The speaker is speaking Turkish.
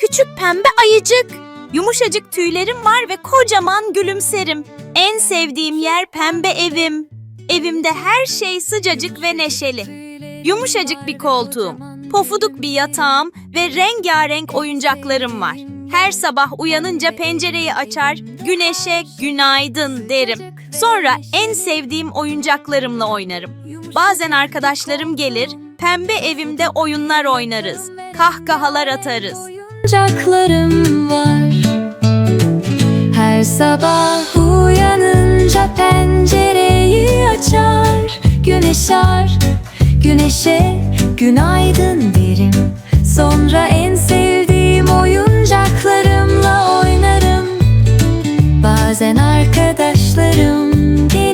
küçük pembe ayıcık. Yumuşacık tüylerim var ve kocaman gülümserim. En sevdiğim yer pembe evim. Evimde her şey sıcacık ve neşeli. Yumuşacık bir koltuğum, pofuduk bir yatağım ve rengarenk oyuncaklarım var. Her sabah uyanınca pencereyi açar, güneşe günaydın derim. Sonra en sevdiğim oyuncaklarımla oynarım. Bazen arkadaşlarım gelir, pembe evimde oyunlar oynarız. Kahkahalar atarız sancaklarım var. Her sabah uyanınca pencereyi açar. Güneş ar, güneşe günaydın derim. Sonra en sevdiğim oyuncaklarımla oynarım. Bazen arkadaşlarım gelir.